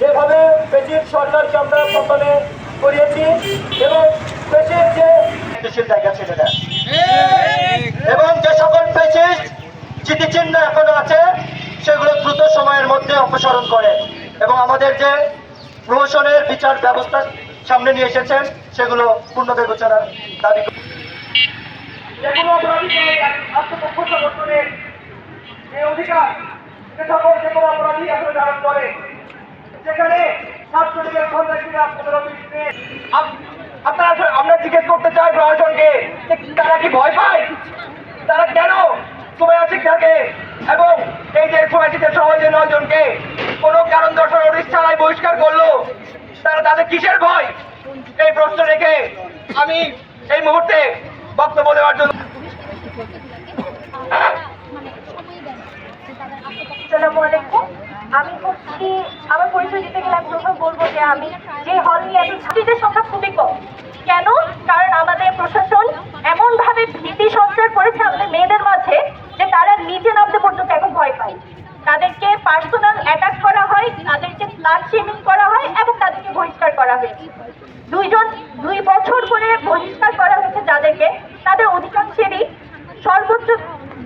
যেভাবে পেশির সরকারকে আমরা পতনে করিয়েছি এবং পেশির যে জায়গা এবং যে সকল পেশিস্ট চিঠিচিহ্ন এখনও আছে, সেগুলো দ্রুত সময়ের মধ্যে অপসারণ করে এবং আমাদের যে প্রহসনের বিচার ব্যবস্থা সামনে নিয়ে এসেছেন, সেগুলো পূর্ণ বিবেচনার দাবি অধিকার সকল যে কোনো অপরাধী আসলে ধারণ করে। সেখানে ছাত্রলীগের সন্ত্রাসীরা পনেরো বিশ দিন আপনারা আমরা জিজ্ঞেস করতে চাই প্রশাসনকে যে তারা কি ভয় পায়? তারা কেন সময় শিক্ষাকে এবং এই যে সমাজীদের সহ যে নয়জনকে কোনো কারণ দর্শন নোটিশ ছাড়াই বহিষ্কার করল তারা তাদের কিসের ভয়? এই প্রশ্ন রেখে আমি এই মুহূর্তে বক্তব্য দেওয়ার জন্য আসসালামু আলাইকুম। আমি হচ্ছি, আমার পরিচয় দিতে গেলে আমি প্রথম বলব যে আমি যে হল নিয়ে এত ছাত্রীদের সংখ্যা খুবই কম। কেন? কারণ আমাদের প্রশাসন এমনভাবে ভীতি সঞ্চার করেছে আমাদের মেয়েদের মাঝে যে তারা নিচে নামতে পর্যন্ত এখন ভয় পায়। তাদেরকে পার্সোনাল অ্যাটাক করা হয়, তাদেরকে স্লাট শেমিং করা হয় এবং তাদেরকে বহিষ্কার করা হয়েছে দুইজন, দুই বছর করে বহিষ্কার করা হয়েছে যাদেরকে, তাদের অধিকাংশেরই সর্বোচ্চ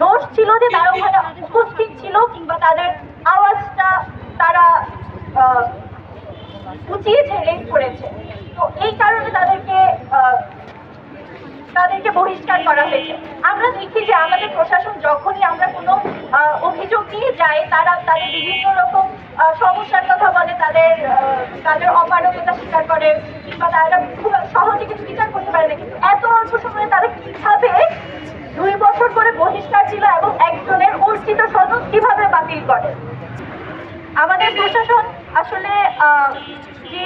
দোষ ছিল যে তারা ওখানে উপস্থিত ছিল কিংবা তাদের আওয়াজটা তারা আহ, উঁচিয়েছে রেট করেছে। তো এই কারণে তাদেরকে তাদেরকে বহিষ্কার করা হয়েছে। আমরা দেখি যে আমাদের প্রশাসন যখনই আমরা কোনো অভিযোগ নিয়ে যাই তারা তাদের বিভিন্ন রকম সমস্যার কথা বলে, তাদের তাদের অপারগতা স্বীকার করে, কিংবা তারা খুব সহজে কিছু বিচার করতে পারে না। কিন্তু এত অল্প সময়ে তারা কীভাবে দুই বছর করে বহিষ্কার ছিল এবং একজনের অর্জিত সনদ কীভাবে বাতিল করে? আমাদের প্রশাসন আসলে যে